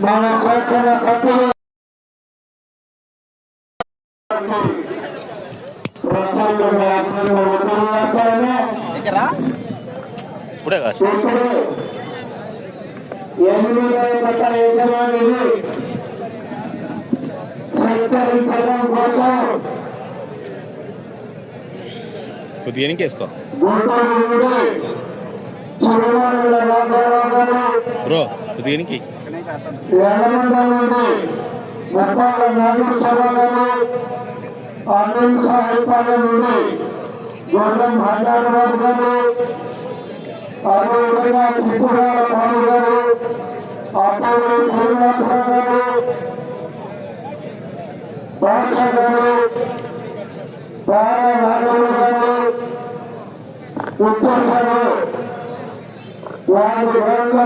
మన శాసన సభ్యులు ప్రజలు వ్యాఖ్యలు వదిలేస్తారని ఇప్పుడే కాదు ఇప్పుడు ఎనిమిదవ గత యజమానిని సత్కరించడం కోసం కొద్దిగా వెనకేసుకో గుంటూరు నుండి చిరువాళ్ళ రాఘవరావు గారు బ్రో కొద్దిగా వెనక్కి ఎర్రమండల నుండి ముప్పాల నాగేశ్వరరావు గారు అనిల్ సాహిత్యాల నుండి గొడ్డం భండారరావు గారు అదేవిధంగా చిత్రాల భాను గారు అప్పటి శ్రీనివాసరావు గారు భాష గారు బాల రాఘవ గారు ఉత్తరాలు వారి వివరంగా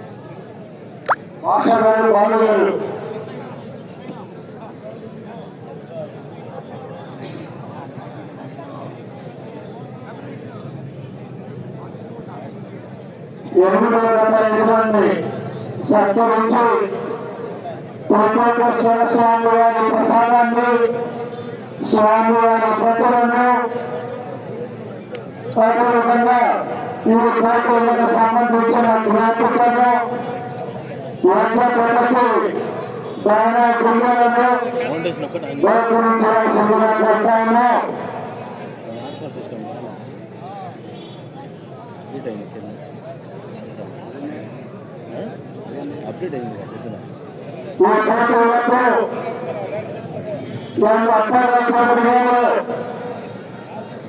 భాష గారు బాలు గారు ఎనిమిదవ గత యజమాని సత్కరించి పురుషోత్తర స్వామి వారి ప్రసాదాన్ని స్వామి వారి ప్రతులను అదేవిధంగా ఈ కోర్టులకు సంబంధించిన జ్ఞాపకాలను వంటలకు దాన గుండెలను ఫౌండేషన్ ఒక్కటి ఆన్ అప్డేట్ అయింది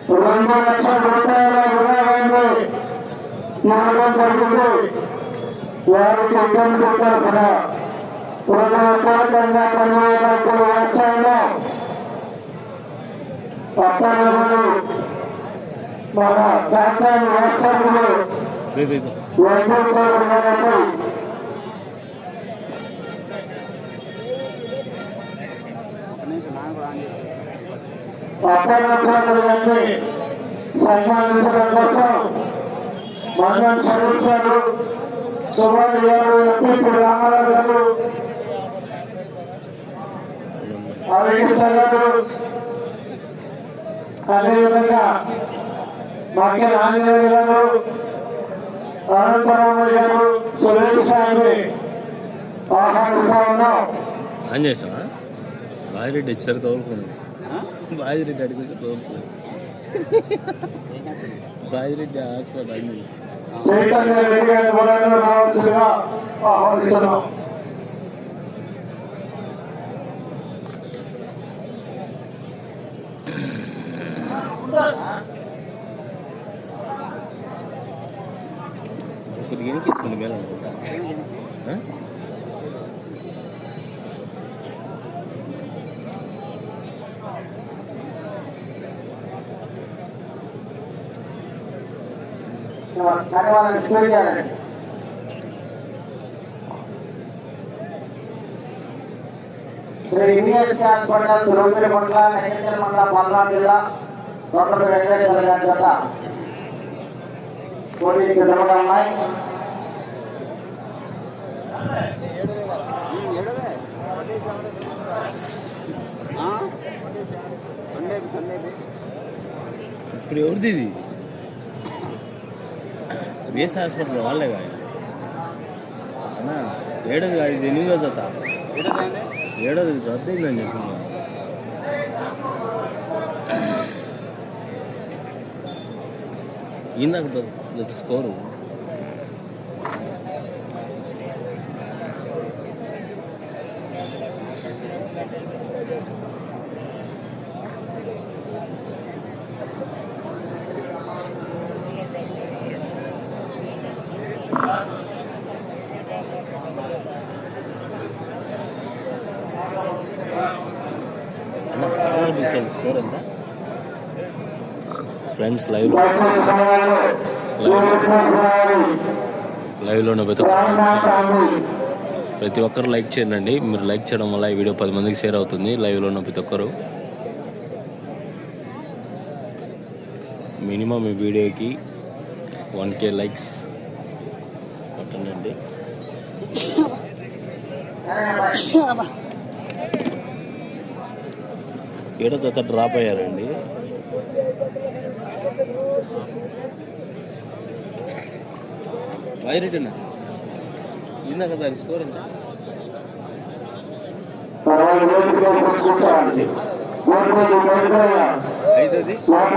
ఈ రెండు లక్షల రూపాయల విరాళాన్ని ఇవ్వడం జరిగింది వారికి ఇబ్బంది తరఫున హృదయపూర్వకంగా ధన్యవాదాలు వేస్తాను అప్పగించబడి మన ప్రాంతాన్ని వేస్తాను సన్మానించడం కోసం మండలం చదువుతారు సుమారు గారు ఎంపీ రామారావు గారు హరికృష్ణ గారు అదేవిధంగా మధ్య ఆంజనేయ గారు అనంతరామ గారు సురేష్ గారిని ఆహ్వానిస్తా ఉన్నాం ఏం చేసావా? బాజిరెడ్డి ఇచ్చారు తోలుకున్నాడు బాజిరెడ్డి అడిగి తోలుకున్నాడు బాజిరెడ్డి హాట్స్పాట్ చేసి. చైతన్య రెడ్డి గారిని కూడా రావాల్సిందిగా ఆహ్వానిస్తున్నాం. ధన్యవాదాలు శ్రీ యూనివర్సిటీ హాస్పిటల్ సురూపిరి మండల నెగటివ్ మండల పల్నాడు జిల్లా తోటపల్లి వెంకటేశ్వర గారి జత పోటీ సిద్ధంగా ఉన్నాయి ఇప్పుడు ఎవరిది ఇది? వేసే హాస్పిటల్ వాళ్ళే కాదు. అన్నా ఏడోది కాదు ఇది ఎనిమిదో జత. ఏడోదే జత ఏడోది రద్దయిందని చెప్పింది ఇందాక జత స్కోరు అన్న ఆర్ఆర్ స్కోర్ ఎంత? ఫ్రెండ్స్ లైవ్ లైవ్లోనే సమయాలు ప్రతి ఒక్కరు లైక్ చేయండి. మీరు లైక్ చేయడం వల్ల ఈ వీడియో పది మందికి షేర్ అవుతుంది. లైవ్లో ఉన్న ప్రతి ఒక్కరు. మినిమం ఈ వీడియోకి వన్ కే లైక్స్ కొట్టండి. ఏడో తత డ్రాప్ అయ్యారండి. వైరెట్ ఇందాక దాని స్కోర్ ఎంత. ఐదది? ఓటు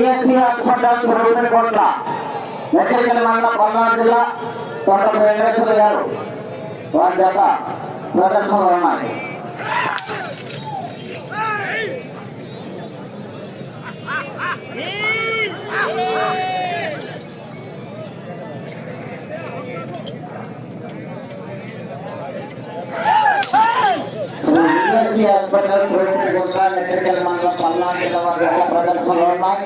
శ్రీ విఎస్సి హాస్పిటల్ శ్రీపతికోట్ల ఎక్కడికల్ మండలం పల్నాడు జిల్లా తోట వెంకటేశ్వర గారు వారి చేత ప్రదర్శనలు ఉన్నాయి శ్రీ విఎస్సి హాస్పిటల్ శ్రీపతికోట్ల ఎక్కడికల్ మండలం పల్నాడు జిల్లా వారి చేత ప్రదర్శనలు ఉన్నాయి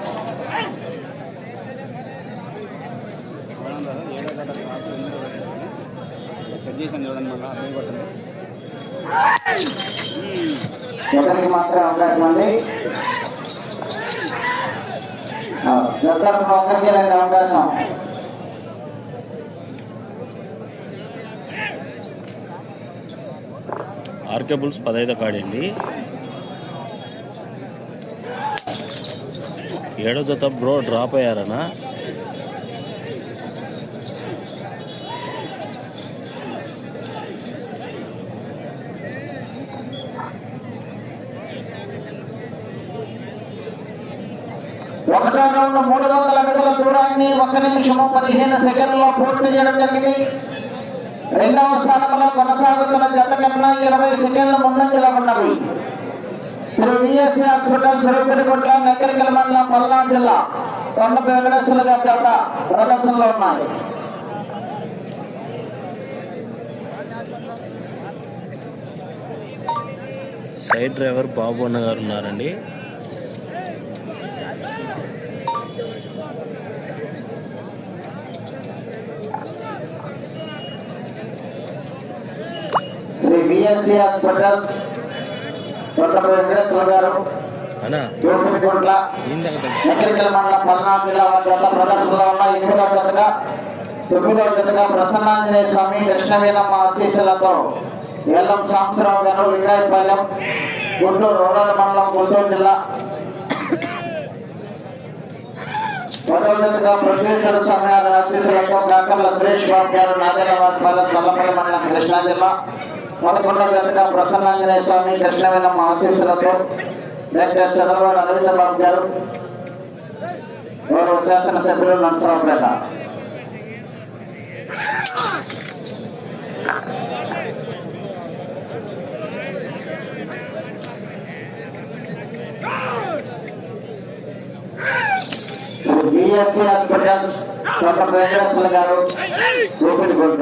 చేశాను చూడండి మళ్ళీ అదే కొట్టండి ఒకరికి మాత్రమే అవకాశం అండి జతలకు ఒకరికి రెండు అవకాశం ఆర్కే బుల్స్ పదహైదు కాడండి ఏడో జత బ్రో డ్రాప్ అయ్యారనా ఒకటో రౌండ్ మూడు వందల అడుగుల దూరాన్ని ఒక నిమిషము పదిహేను సెకండ్లో పూర్తి చేయడం జరిగింది. రెండవ స్థానంలో కొనసాగుతున్న జత కన్నా ఇరవై సెకండ్ల ముందంజలో ఉన్నవి. శ్రీ విఎస్సి హాస్పిటల్ సిరుపతిగుట్ల నెక్కరికల మండలం పల్నాడు జిల్లా కొండ వెంకటేశ్వర గారి జత ప్రదర్శనలో ఉన్నాయి. సైడ్ డ్రైవర్ బాబు అన్న గారు ఉన్నారండి. వెంకటేశ్వర గారు మండలం పల్నాడు జిల్లా వారి జత ప్రదర్శనలో ఉన్న ఎనిమిదవ జతగా తొమ్మిదవ జతగా ప్రసన్నాంజనేయ స్వామి కృష్ణవీరమ్మ ఆశీస్సులతో ఏలం సాంబశివరావు గారు లింగాయపాలెం గుంటూరు రూరల్ మండలం గుంటూరు జిల్లా. ప్రొఫెసర్ స్వామి గారి ఆశీస్సులతో కాకర్ల సురేష్ బాబు గారు నాగేలవారిపాలెం చల్లపల్లి మండలం కృష్ణా జిల్లా. పదకొండవ జతగా ప్రసన్నాంజనేయ స్వామి కృష్ణవేణ ఆశీస్సులతో డాక్టర్ చంద్రబాబు అరవింద బాబు గారు గౌరవ శాసనసభ్యులు నరసరావుపేట బిఎస్సి హాస్పిటల్స్ కొత్త వెంకటేశ్వర గారు రూపిడి గుడ్డ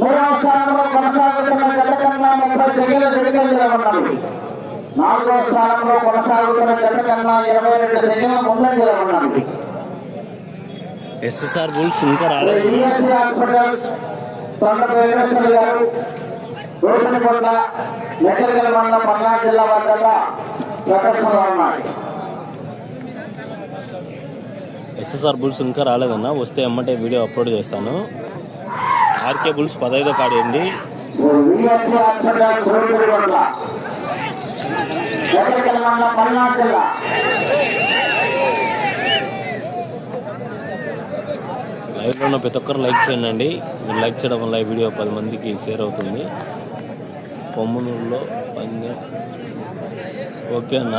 మూడవ స్థానంలో కొనసాగుతున్న జత ముప్పై సెకండ్లు వెనుకంజలో ఉన్నవి నాలుగవ స్థానంలో కొనసాగుతున్న జత కన్నా ఇరవై రెండు సెకండ్ల ముందంజలో ఉన్నవి ఎస్ఎస్ఆర్ బుల్స్ ఇంకా రాలేదు. హాస్పిటల్స్ వెంకటేశ్వర గారు మండలం పల్నాడు జిల్లా ప్రదర్శనలో ఉన్నాయి ఎస్ఎస్ఆర్ బుల్స్ ఇంకా రాలేదన్న వస్తే ఎమ్మటే వీడియో అప్లోడ్ చేస్తాను. ఆర్కే బుల్స్ పదహైదో కాడేయండి విఎస్సీ హాస్పిటల్స్ పల్నాడు జిల్లా లైవ్లో ఉన్న ప్రతి ఒక్కరు లైక్ చేయండి. మీరు లైక్ చేయడం వల్ల ఈ వీడియో పది మందికి షేర్ అవుతుంది. కొమ్మనూరులో పంజ. ఓకే అన్న.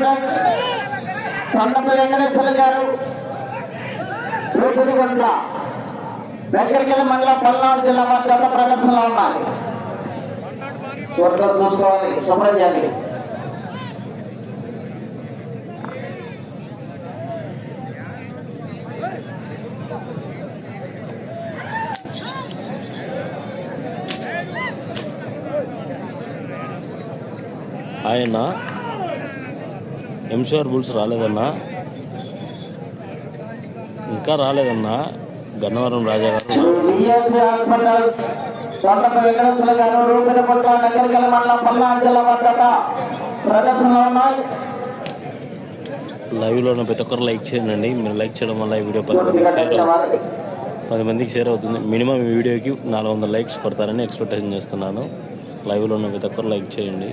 విఎస్సీ హాస్పిటల్స్ వెంకటేశ్వర గారు రూపుదిగొండ వెంకటగిరి మండలం పల్నాడు జిల్లా వారి గత ప్రదర్శనలో ఉన్నాయి కోర్టులో చూసుకోవాలి శుభ్రం చేయాలి ఆయన ఎంషూర్ బుల్స్ రాలేదన్నా. ఇంకా రాలేదన్నా. గన్నవరం రాజా గారు లైవ్లో ఉన్న ప్రతి ఒక్కరు లైక్ చేయండి. మీరు లైక్ చేయడం వల్ల ఈ వీడియో పది మందికి షేర్ పది మందికి షేర్ అవుతుంది. మినిమం ఈ వీడియోకి నాలుగు వందల లైక్స్ కొడతారని ఎక్స్పెక్టేషన్ చేస్తున్నాను. లైవ్లో ఉన్న ప్రతి ఒక్కరు లైక్ చేయండి.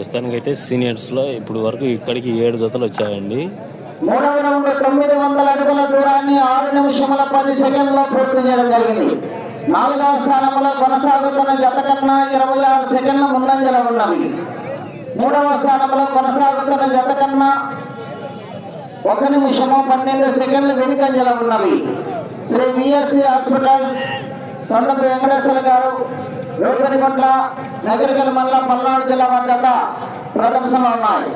ప్రస్తుతానికైతే సీనియర్స్లో ఇప్పుడు వరకు ఇక్కడికి ఏడు జతలు వచ్చాయండి. మూడవ రౌండ్ తొమ్మిది వందల అడుగుల దూరాన్ని ఆరు నిమిషముల పది సెకండ్లో పూర్తి చేయడం జరిగింది. నాలుగవ స్థానంలో కొనసాగుతున్న జత కన్నా ఇరవై ఆరు సెకండ్ల ముందంజలో ఉన్నవి మూడవ స్థానంలో కొనసాగుతున్న జత కన్నా ఒక నిమిషము పన్నెండు సెకండ్లు వెనుకంజలో ఉన్నవి శ్రీ విఎస్సి హాస్పిటల్స్ తొండపు వెంకటేశ్వర గారు రోడ్డునికొండ నగరికల్ మండలం పల్నాడు జిల్లా వద్ద ప్రదర్శనలు ఉన్నాయి.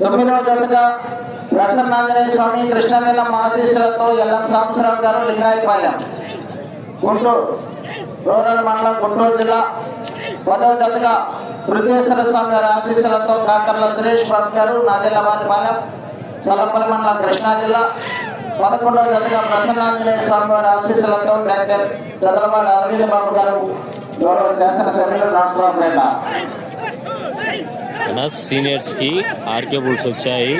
తొమ్మిదవ జతగా ప్రసన్నాంజనేయ స్వామి కృష్ణలీల ఆశీస్సులతో ఎల్లం సాంబశివరావు గారు లింగాయపాలెం గుంటూరు రూరల్ మండలం గుంటూరు జిల్లా పదవ దశగా పృథ్వేశ్వర స్వామి గారి ఆశీస్సులతో కాకర్ల సురేష్ బాబు గారు నాదిలాబాద్పాలెం సలపల్లి మండలం కృష్ణా జిల్లా పదకొండవ దశగా ప్రసన్నాంజనేయ స్వామి వారి ఆశీస్సులతో డాక్టర్ చంద్రబాబు అరవింద్ బాబు గారు గౌరవ శాసనసభ్యులు రాష్ట్రపేట అయినా. సీనియర్స్కి ఆర్కే బుల్స్ వచ్చాయి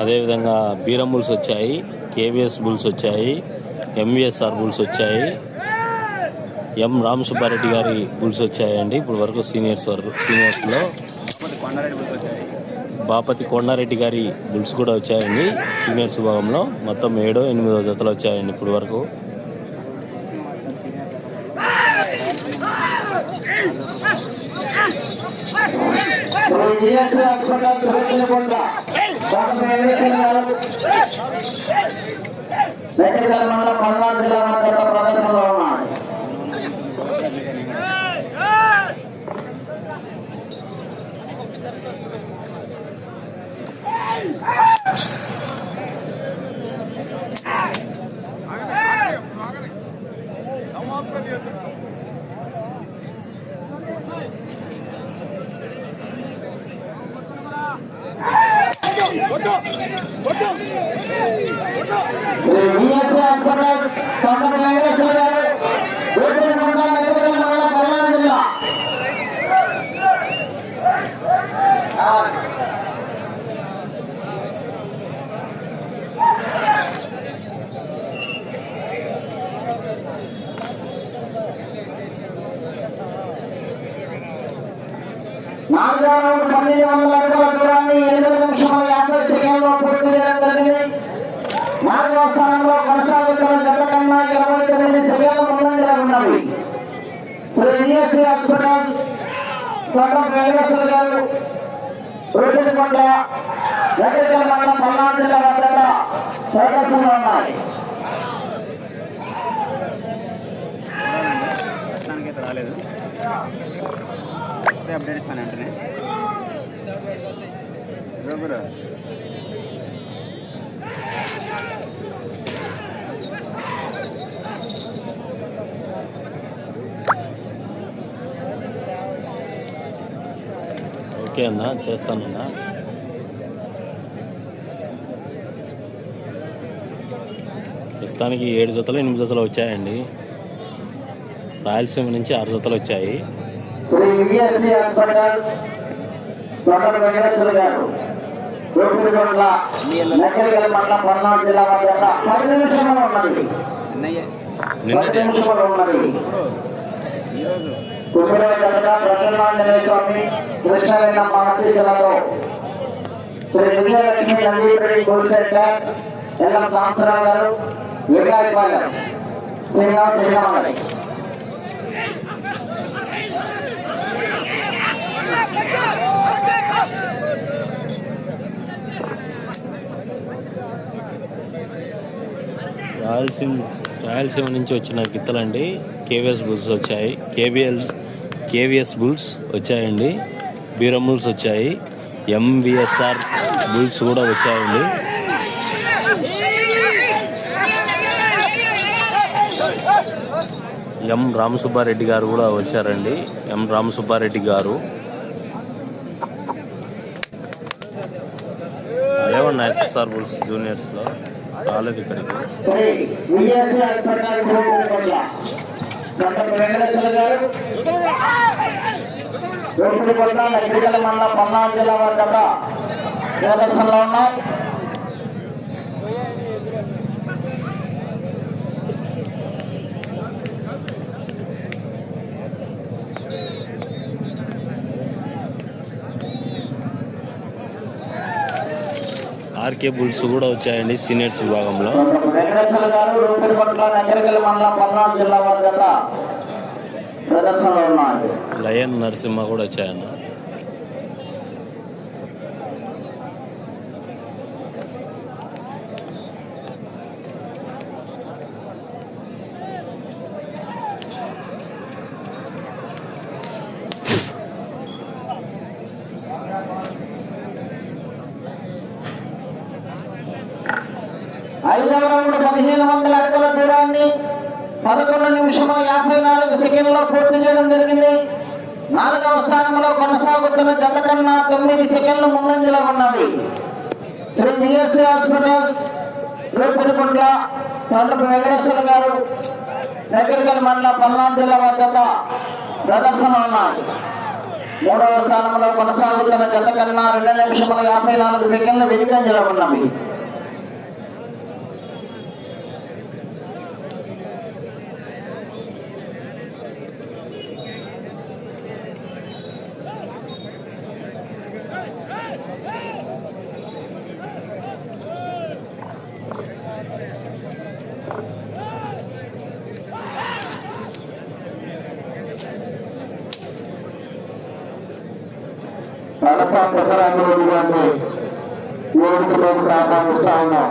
అదేవిధంగా బీరం బుల్స్ వచ్చాయి కేవీఎస్ బుల్స్ వచ్చాయి ఎంవిఎస్ఆర్ బుల్స్ వచ్చాయి. ఎం రామసుబ్బారెడ్డి గారి బుల్స్ వచ్చాయండి. ఇప్పుడు వరకు సీనియర్స్ వరకు సీనియర్స్లో బాపతి కొండారెడ్డి గారి బుల్స్ కూడా వచ్చాయండి. సీనియర్స్ విభాగంలో మొత్తం ఏడో ఎనిమిదో జతలు వచ్చాయండి ఇప్పుడు వరకు. శ్రీ హాస్పిటల్ శ్రీకొండ డాక్టర్ వెంకటేశ్వర గారు వెంకటగల మండలం పల్నాడు జిల్లా వారి గత ప్రదర్శనలో ఉన్నాయి శ్రీ విఎస్సి హాస్పిటల్స్ కొండ వెంకటేశ్వర గారు ఊపిరికొండ నెల్లూరు మండలం పల్నాడు జిల్లా ఆ, నాలుగో పన్నెండు వందల అడుగుల దూరాన్ని ఎనిమిది నిమిషముల యాభై సెకండ్లో పూర్తి చేయడం జరిగింది నాలుగవ స్థానంలో కొనసాగుతున్న జత కన్నా ఇరవై తొమ్మిది సెకండ్ల ముందంజలో ఉన్నవి శ్రీ ఈఎస్సీ హాస్పిటల్స్ తోట వెంకటేశ్వర గారు రూపికొండ వెంకటేశ్వర మండలం పల్నాడు జిల్లా వద్ద ప్రదర్శనలో ఉన్నాయి రాలేదు వస్తే అప్డేట్ ఇస్తాను వెంటనే. ఓకే అన్న చేస్తానన్నా ప్రస్తుతానికి ఏడు జతలు ఎనిమిది జతలు వచ్చాయండి. రాయలసీమ నుంచి ఆరు జతలు వచ్చాయి. శ్రీ విఎస్సి హాస్పిటల్స్ తోట వెంకటేశ్వర గారు. రూపికొండ నగరికల్ మండలం పల్నాడు జిల్లా వద్ద పది నిమిషంలో ఉన్నది. పది నిమిషంలో ఉన్నది. తొమ్మిదవ జతగా ప్రసన్నాంజనేయ స్వామి కృష్ణవేణ మహర్షిలతో శ్రీ విజయలక్ష్మి నందీపురి గుడిసెట్టర్ ఎల్లం సంవత్సరావు గారు శ్రీనివాస శ్రీరామని రాయలసీమ రాయలసీమ నుంచి వచ్చిన గిత్తలండి. కేవీఎస్ బుల్స్ వచ్చాయి. కేవీఎల్ కేవీఎస్ బుల్స్ వచ్చాయండి. బీరం బుల్స్ వచ్చాయి. ఎంవిఎస్ఆర్ బుల్స్ కూడా వచ్చాయండి. ఎం రామసుబ్బారెడ్డి గారు కూడా వచ్చారండి. ఎం రామసుబ్బారెడ్డి గారు ఏమన్నా ఎస్ఎస్ఆర్ బుల్స్ జూనియర్స్లో రాలేదు ఇక్కడికి మండలం పల్నాడు జిల్లా ప్రదర్శనలో ఉన్నాయి. ఆర్కే బుల్స్ కూడా వచ్చాయండి సీనియర్స్ విభాగంలో. లయన్ నరసింహ కూడా వచ్చాయన్న. ఐదవ పదిహేను వందల అడుగుల దూరాన్ని పదకొండు నిమిషం యాభై నాలుగు సెకండ్లో పూర్తి చేయడం జరిగింది. నాలుగవ స్థానంలో కొనసాగుతున్న జత కన్నా తొమ్మిది సెకండ్లు ముందంజలో ఉన్నవి. శ్రీ జిఎస్సి హాస్పిటల్స్ రూపిరికుంట్ల తొండపు వెంకటేశ్వర గారు దగ్గరగల మండల పల్నాడు జిల్లా వద్ద ప్రదర్శన ఉన్నాయి. మూడవ స్థానంలో కొనసాగుతున్న జత కన్నా రెండు నిమిషముల యాభై నాలుగు సెకండ్లు వెనుకంజలో ఉన్నవి. కడప ప్రసరాంగుడు గారిని వేదికలోకి ఆహ్వానిస్తా ఉన్నాం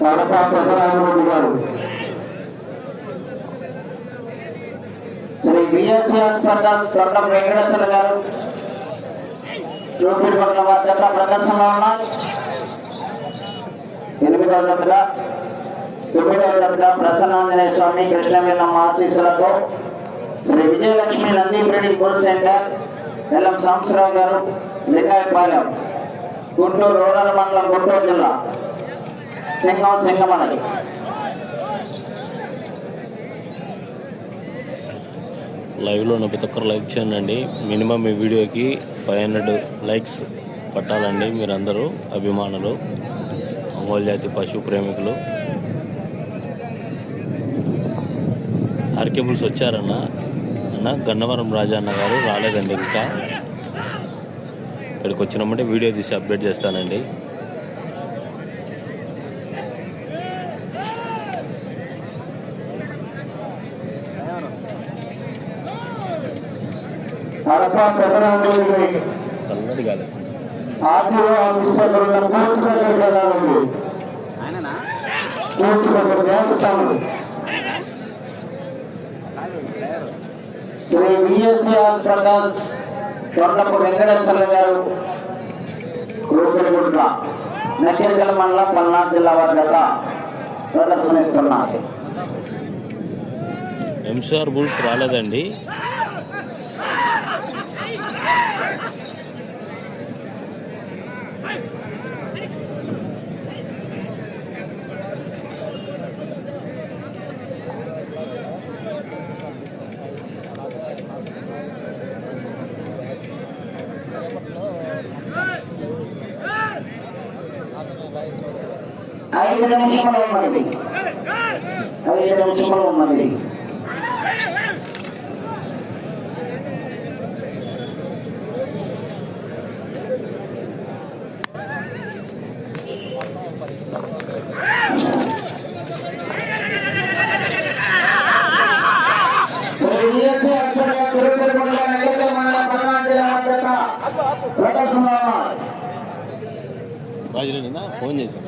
కడప ప్రసరాంగుడు గారు శ్రీ బిఎస్ఎస్ స్వర్ణం వెంకటేశ్వర గారు జ్యోతిర్పట్ల వారి జత ప్రదర్శనలో ఉన్నాయి ఎనిమిదవ జతగా తొమ్మిదవ జతగా ప్రసన్నాంజనేయ స్వామి కృష్ణవీరమ్మ ఆశీస్సులతో Shri Vijayalakshmi Nandi breeding centre LM Sambasivarao garu Lingayapalem Guntur rural మండలం గుంటూరు జిల్లా. సింగం సింగమనది లైవ్లో ఉన్న ప్రతి ఒక్కరు లైక్ చేయండి. మినిమం ఈ వీడియోకి ఫైవ్ హండ్రెడ్ లైక్స్ పట్టాలండి మీరందరూ. అభిమానులు ఒంగోలు జాతి పశు ప్రేమికులు. ఆర్కేబుల్స్ వచ్చారన్న. అన్న గన్నవరం రాజన్న గారు రాలేదండి ఇంకా. ఇక్కడికి వచ్చినామంటే వీడియో తీసి అప్డేట్ చేస్తానండి. చల్లటి వస్తుంది. శ్రీ విఎస్సి హాస్పిటల్స్ కొండపు వెంకటేశ్వర గారు మండలం పల్నాడు జిల్లా వద్ద ప్రదర్శనిస్తున్నారు ఎంసీఆర్ బుల్స్ రాలేదండి ఐదు నిమిషములు ఉన్నది ఐదు నిమిషములు ఉన్నది శ్రీ విఎస్సి హాస్పిటల్ తిరుపతిగుంట నకేకల్ మండలం పల్నాడు జిల్లా వద్ద ప్రదర్శనలో ఉన్నాయి. రాజురేనా ఫోన్ చేశాను.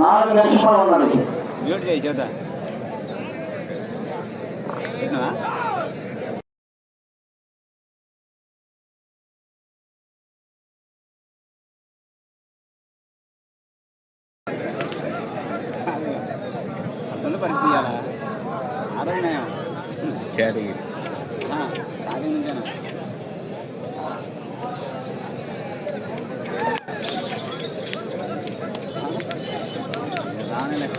నాలుగు నిమిషాలు ఉన్నది మ్యూట్ చేయి చూద్దాం విన్నావా? అర్థంలో పరిస్థితి ఇవ్వాలా ఆరోగ్యం కేటగిరీ ఆరోగ్యం నుంచేనా రానే లెక్క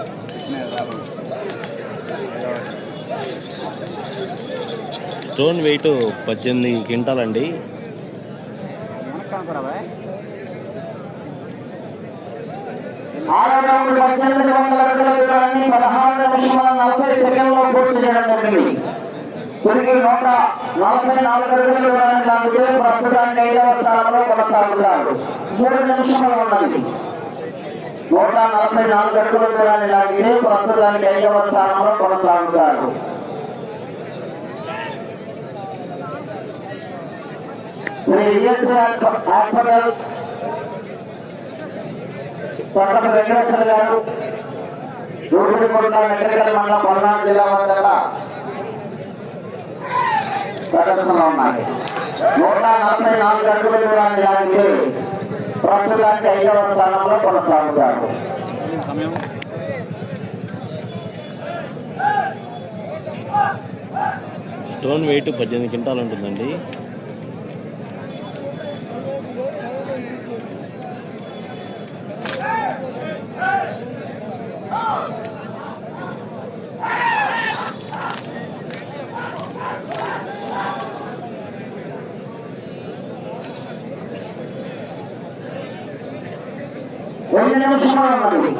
రాబోయే స్టోన్ వెయిట్ పద్దెనిమిది క్వింటాలండి వెనక్కి కనుకోరాబాయ్ ఆరో రౌండ్ పద్దెనిమిది వందల అడుగుల దూరాన్ని పదహారు నిమిషాల నలభై సెకండ్లో వెయిట్ పద్దెనిమిది జరిగింది తిరిగి నూట నలభై నాలుగు అడుగుల లాగితే ప్రస్తుతానికి ఐదవ స్థానంలో కొనసాగుతారు మూడు నిమిషములు ఉన్నది నూట నలభై నాలుగు అడుగుల లాగితే ప్రస్తుతానికి ఐదవ స్థానంలో కొనసాగుతారు శ్రీ విఎస్ఆర్ హాస్పిటల్స్ కొట్టపు వెంకటేశ్వర గారు దూడికొండ నగరికల్ మండలం పల్నాడు జిల్లా వద్ద ప్రదర్శనలో ఉన్నాయి. నూట నలభై నాలుగు అడుగుల దూరాన్ని దానికి ప్రస్తుతానికి ఐదవ స్థానంలో కొనసాగుతారు. స్టోన్ వెయిట్ పద్దెనిమిది క్వింటాలు ఉంటుందండి. రెండు నిమిషములు ఉన్నది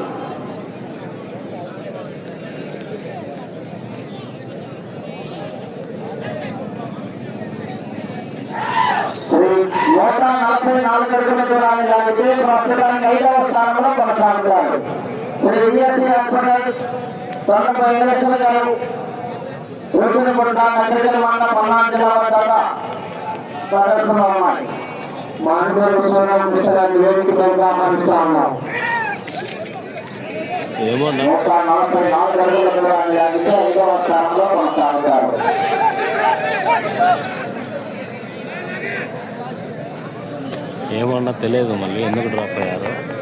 నూట నలభై నాలుగు అడుగుల దూరాన్ని లాగితే ప్రస్తుతానికి ఐదవ స్థానంలో కొనసాగుతారు శ్రీ విఎస్సి హాస్పిటల్స్ తొండపై వెంకటేశ్వర గారు ఊపిరిపుట్ట నగరికల మండలం పల్నాడు జిల్లా వద్ద ప్రదర్శనలో ఉన్నాయి. ఆహ్వానిస్తా ఉన్నాం. నూట నలభై నాలుగు అడుగుల దూరాన్ని లాగితే ఐదవ స్థానంలో కొనసాగుతారు. ఏమన్నా తెలియదు మళ్ళీ ఎందుకు డ్రాప్ అయ్యారు?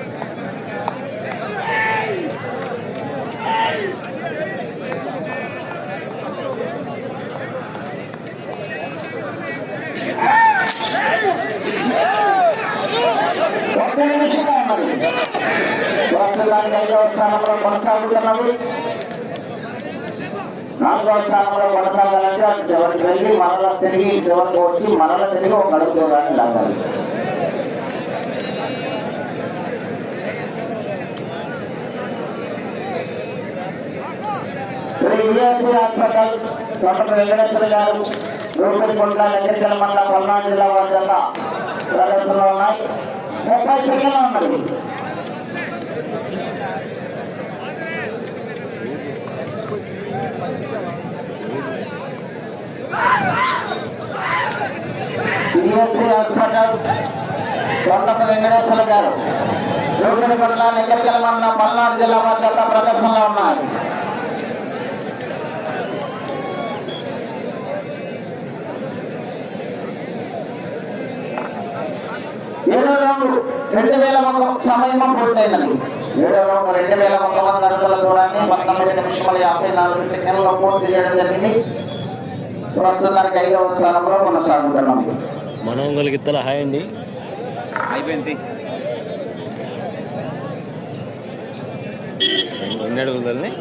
ఐదవ స్థానంలో కొనసాగుతున్నవి. నాలుగవ స్థానంలో కొనసాగాలంటే అది చివరికి వెళ్ళి మరల తిరిగి చివరికి వచ్చి మరల తిరిగి ఒక అడుగు దూరాన్ని లాగాలి. హాస్పిటల్స్ డాక్టర్ వెంకటేశ్వర గారు రూపరికొండ ఎన్నికల మండలం పల్నాడు జిల్లా వారి యొక్క ప్రదర్శనలో ఉన్నాయి. ముప్పై సెకండ్లు ఉన్నది సిఎస్సి హాస్పిటల్స్ కొండప వెంకటేశ్వర గారు. రూపరికొండ ఎన్నికల మండలం పల్నాడు జిల్లా వారి ప్రదర్శనలో ఉన్నారు. ఏడో రౌండ్ రెండు వేల ఒక సమయం పూర్తయిందండి ఏడో రౌండ్ రెండు వేల ఒక వంద అడుగుల దూరాన్ని పంతొమ్మిది నిమిషముల యాభై నాలుగు సెకండ్లో పూర్తి చేయడం జరిగింది. ప్రస్తుతానికి ఐదవ స్థానంలో కొనసాగుతున్నాం. మనం కలిగిత్తల హాయ్ అండి. అయిపోయింది ఎన్ని అడుగులు తల్లి?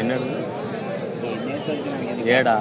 ఎన్ని అడుగులు. ఏడా?